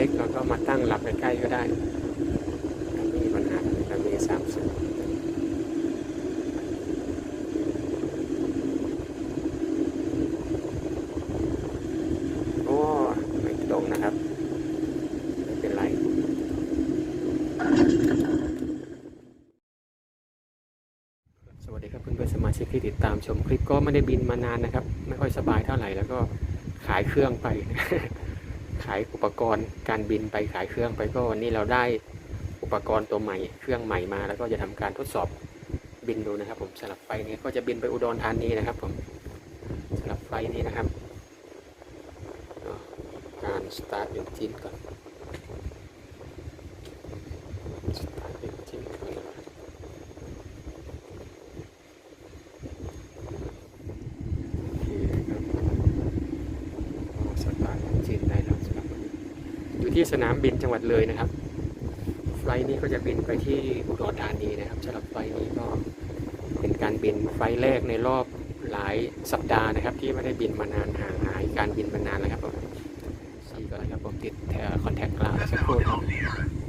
เราก็บินเล็กเราก็มาตั้งหลับใกล้ๆก็ได้มีปัญหาเรามีสามสิบโอ้ไม่ตรงนะครับ ไม่เป็นไรสวัสดีครับเพื่อนๆสมาชิกที่ติดตามชมคลิปก็ไม่ได้บินมานานนะครับ ไม่ค่อยสบายเท่าไหร่แล้วก็ขายเครื่องไป ขายอุปกรณ์การบินไปขายเครื่องไปก็วันนี้เราได้อุปกรณ์ตัวใหม่ เครื่องใหม่มา แล้วก็จะทำการทดสอบบินดูนะครับ ผมสลับไฟนี้ก็จะบินไปอุดรธานีนะครับ ผมสลับไฟนี้นะครับการ start engine ก่อน start engine ก่อนนะครับโอเคครับก็ start engine ได้แล้วสำหรับวันนี้ อยู่ ที่สนามบินจังหวัดเลยนะครับ ไฟล์นี้ก็จะบินไปที่อุดรธานีนะครับสำหรับไฟล์นี้ก็เป็นการบินไฟล์แรกในรอบหลายสัปดาห์นะครับ ที่ไม่ได้บินมานานห่างหายการบินมานานแล้วครับผมสี่ก็นะครับผมติดแถวคอนแทคกลางสักครู่ครับ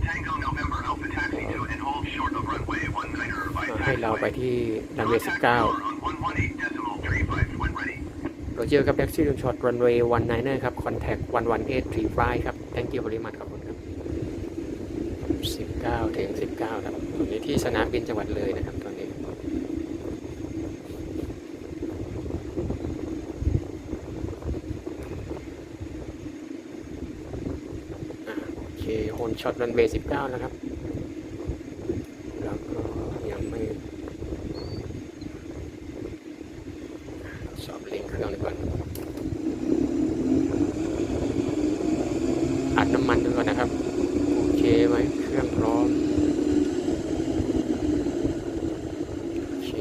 Tango November Alpha Taxi 2 and hold short of runway 19er by ให้เราไปที่รันเวย์ Contact tower 19 on 118 decimal 35 when ready. โรเจอร์กับแท็กซี่ลุนช็อตรันเวย์วันไนเนอร์ครับคอนแทควันวันเอททรีไฟครับ thank you very much ขอบคุณครับ 19 ถึง 19 ครับตรงนี้ที่สนามบินจังหวัดเลยนะครับตอนนี้อะโอเคโฮนช็อตรันเวย์19 นะครับ แล้วก็ยังไม่ สอบเร่งเครื่องดีกว่าอัดน้ำมันด้วยก่อนนะครับ โอเคไหมเครื่องพร้อม โอเค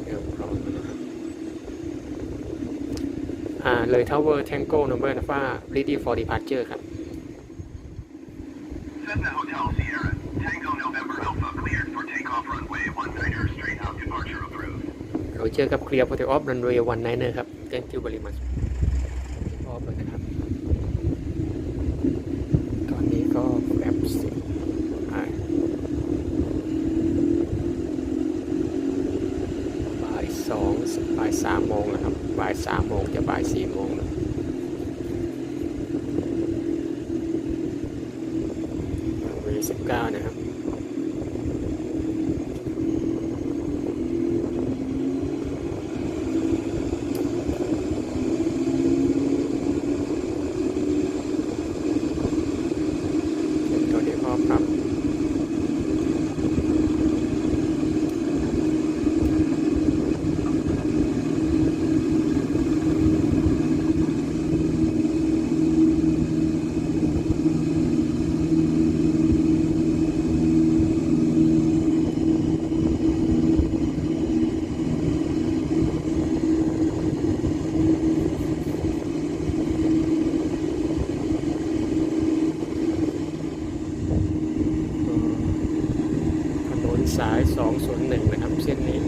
เครื่องพร้อมแล้วนะครับ อ่า เลย Tower Tango Number Alpha ready for departure ครับ Cessna Hotel Sierra. Tango November Alpha cleared for takeoff runway 19er straight out departure approved. เราเจอกับเคลียร์โปรเทออฟรันเวย์วันไนเนอร์ครับ thank you very much ออฟเลยนะครับ ตอนนี้ก็แบบสิบอ่าบ่ายสองบ่ายสามโมงนะครั บ่ายสามโมงจะบ่ายสี่โมงแล้วรันเวย์สิบเก้านะครับ ตัวนี้พอปรับถนนสาย 201 นะครับ เส้นนี้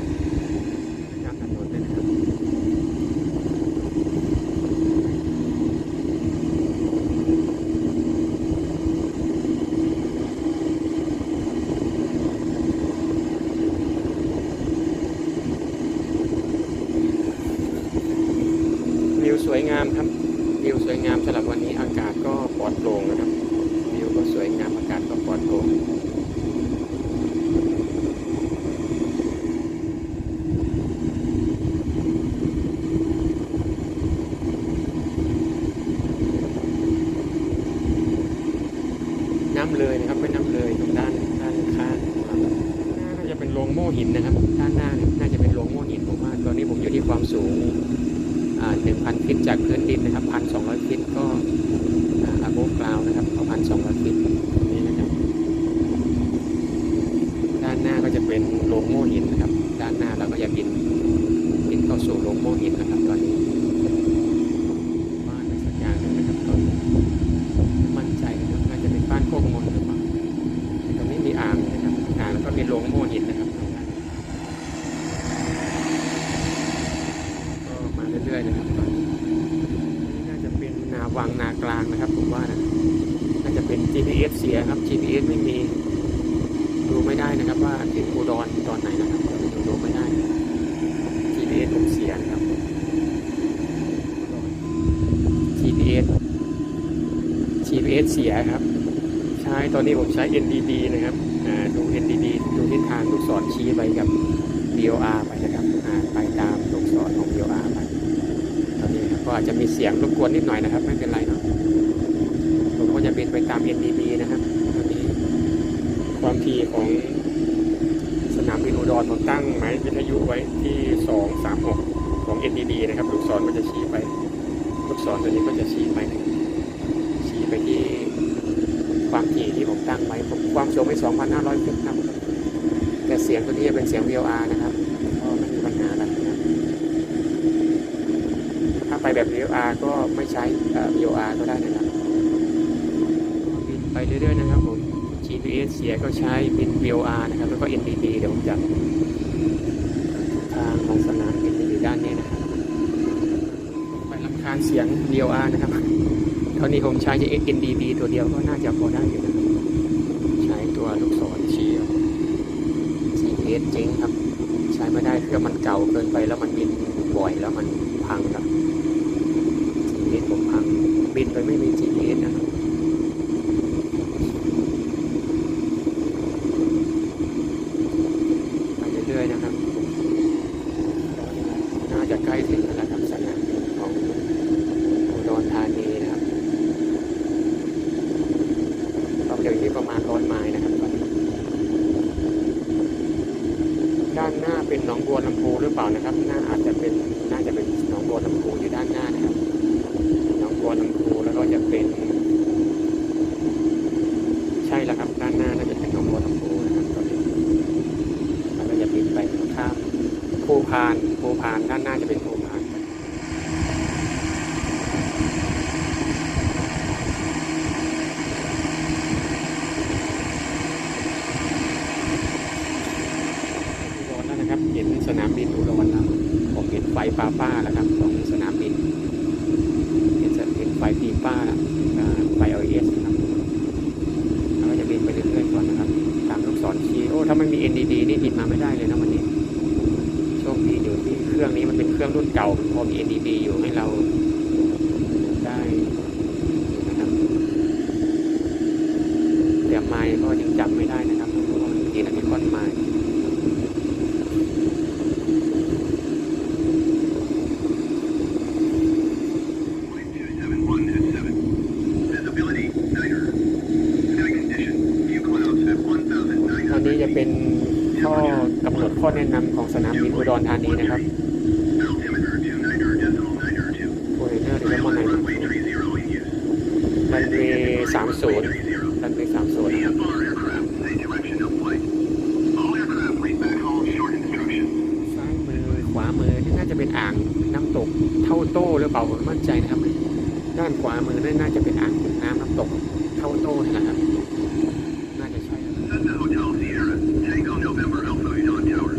ข้ามถนนเลยนะครับ วิวสวยงามครับวิวสวยงามสำหรับวันนี้อากาศก็ปลอดโปร่งนะครับวิวก็สวยงามอากาศก็ปลอดโปร่งน้ำเลยนะครับเป็นน้ำเลยตรงด้านด้านข้างน่าจะเป็นโรงโม่หินนะครับ ด้านหน้าน่าจะเป็นโรงโม่หินผมว่าตอนนี้ผมอยู่ที่ความสูง 1,000 ฟิตจากพื้นดินนะครับ 1,200 ฟิตก็อาโบกราวนะครับ1,200 ฟิตนี่นะครับ ด้านหน้าก็จะเป็นโรงโม่หินนะครับ ด้านหน้าเราก็จะบินบินเข้าสู่โรงโม่หินนะครับ ตอนนี้บ้านอะไรสักอย่างหนึงนะครับตอนนี้ ไม่มั่นใจนะครับน่าจะเป็นบ้านโคกมนหรือเปล่าตรงนี้มี GPS เสียครับ GPS ไม่มี ดูไม่ได้นะครับว่าถึงอุดรตอนไหนนะครับดูดูไม่ได้ GPS ผมเสียนครับ GPS GPS เสียครับ ใช้ตอนนี้ผมใช้ NDD นะครับดู NDD ดูทิศทางลูกศรชี้ไปกับ BOR ไปนะครับไปตามลูกศรของ BOR ไปตอนนี้ครับก็อาจจะมีเสียงรบกวนนิดหน่อยนะครับ ไม่เป็นไรเนาะผมก็จะบินไปตาม NDD นะครับตอนนี้ความถี่ของสนามบินอุดรผมตั้งหมายวิทยุไว้ที่ 236 ของ NDD นะครับลูกศรมันจะชี้ไปลูกศรตัวนี้ก็จะชี้ไปชี้ไปที่ความถี่ที่ผมตั้งไว้ผมความสูงไป2,500ฟุตครับแต่เสียงตัวนี้เป็นเสียง VLR นะครับก็ไม่มีปัญหาอะไรนะครับถ้าไปแบบ VLR ก็ไม่ใช้ VLR ก็ได้นะครับบินไปเรื่อยๆนะครับผม GPS เสียก็ใช้บิน VLR นะครับแล้วก็ NDD เดี๋ยวผมจะ ทางของสนามบินจะอยู่ด้านนี้นะครับไปลำคาญเสียง VLR นะครับเท่านี้ผมใช้จะ NDD ตัวเดียวก็น่าจะพอได้อยู่นะใช้ตัวลูกศรชี้เอา GPS เจ๊งครับ ใช้ไม่ได้เครื่องมันเก่าเกินไปแล้วมันบินบ่อยแล้วมันพังครับ GPS ผมพังบินโดยไม่มี GPS นะครับไปเรื่อยๆนะครับ น่าจะใกล้ถึงแล้วล่ะครับสนามบินของอุดรธานีนะครับความเร็วที่ประมาณร้อยไมล์นะครับตอนนี้ด้านหน้าเป็นหนองบัวลำพูหรือเปล่า นะครับหน้าอาจจะเป็นน่าจะเป็นหนองบัวลำพูอยู่ด้านหน้านะครับหนองบัวลำพูแล้วก็จะเป็น ใช่แล้วครับด้านหน้าน่าจะเป็นหนองบัวลำพูนะครับตอนนี้แล้วก็จะบินไปข้ามภูพานภูพานด้านหน้าจะเป็นภูพา นะครับ เห็นสนามบินอุดรแล้วผมเห็นไฟป้าป้าแล้วครับของสนามบิน เห็นเห็นไฟปีป้าแล้วอ่าไฟ LES ครับแล้วก็จะบินไปเรื่อยๆก่อนนะครับ ตามลูกศรชี้โอ้ถ้าไม่มี NDD นี่บินมาไม่ได้เลยนะวันนี้โชคดีอยู่ที่เครื่องนี้มันเป็นเครื่องรุ่นเก่าพอมี NDB อยู่ให้เราได้นะครับแต่ไม้ก็ยังจำไม่ได้นะครับเพราะว่ามันติดอะมิคอนไม้ 271 at 7. Visibility, niner. Sky condition, few clouds at ตอนนี้จะ 1,900 เป็นข้อกำหนดข้อแนะนำของสนามบินอุดรธานีนะครับ Altimeter 29 decimal niner 2. โปรเนอร์หรือว่าไง Runway 30 in use. รันเวย์ สามศูนย์ 30. รันเวย์สามศูนย์ซ้ายมือขวามือนี่น่าจะเป็นอ่างน้ำตกเท่าโต้หรือเปล่าผมไม่มั่นใจนะครับ ด้านขวามือน่าจะเป็นอ่างน้ำน้ำตกเท่าโต้นี่แหละครับ น่าจะใช่นะครับ Cessna Hotel Sierra, Tango November Alpha Udon Tower.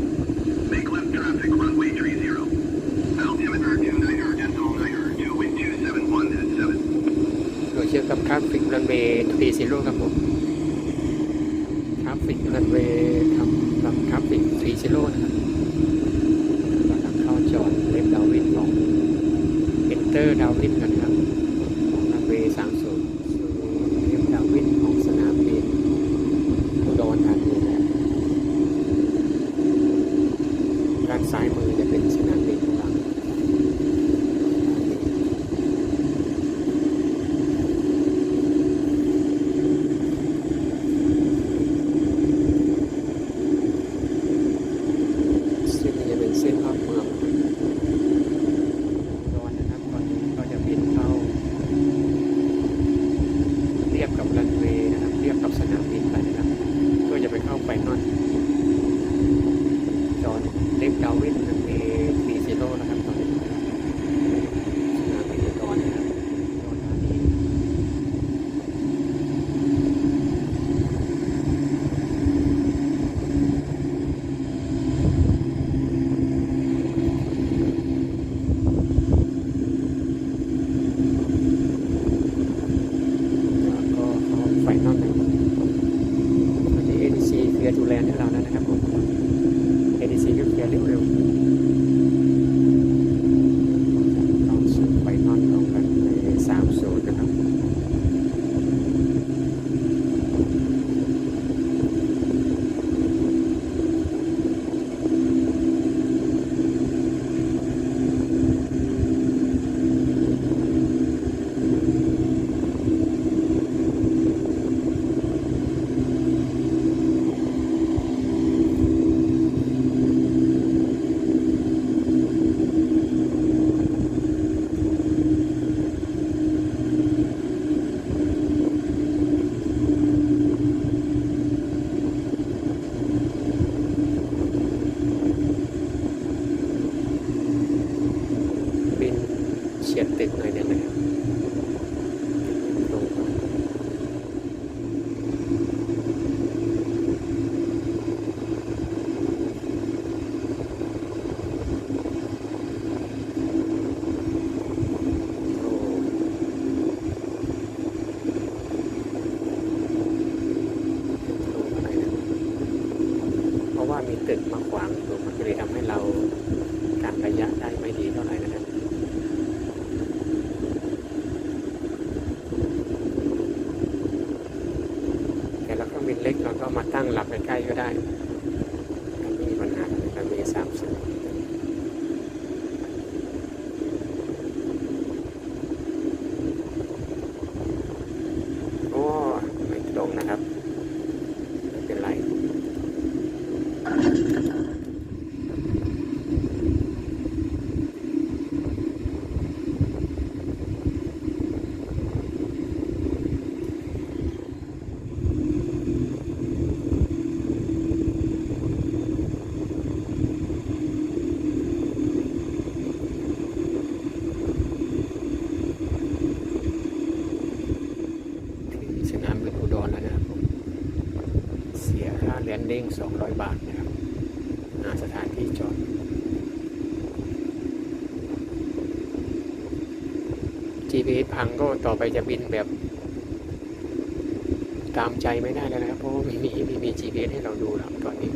Make left traffic runway 30. Altimeter 29 decimal niner, 2 wind 271 at 7. โดยเชื่อมกับค ราฟฟิกรันเวย์ทีซีโร่ครับผมทราฟิกรันเวย์ทำกับคราฟิกทีซีโร่นะครับกำลังเข้าจอดเล็บดาวินของเอนเตอร์ดาวินกัน ตึกมาขวางอยู่มันก็เลยทำให้เราการระยะได้ไม่ดีเท่าไหร่นะครับแต่เราเครื่องบินเล็กเราก็มาตั้งหลับใกล้ๆก็ได้ไม่มีปัญหาเรามีสามสิบโอ้ไม่ตรงนะครับ ไม่เป็นไร ถึงสนามบินอุดรแล้วนะครับผมเสีย ค่าแลนดิ้ง 200 บาทนะครับหาสถานที่จอด GPS พังก็ต่อไปจะบินแบบ ตามใจไม่ได้แล้วนะครับ เพราะว่าไม่มีไม่มี GPS ให้เราดูแล้วตอนนี้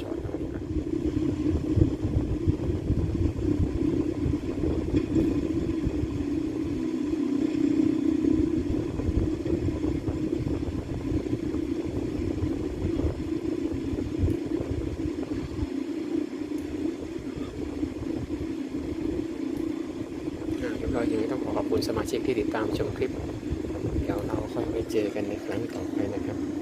จอดตรงนี้ก่อน อ่าเรียบร้อย่างนี้ต้องขอขอบคุณสมาชิกที่ติดตามชมคลิป เดี๋ยวเราค่อยไปเจอกันในครั้งต่อไปนะครับ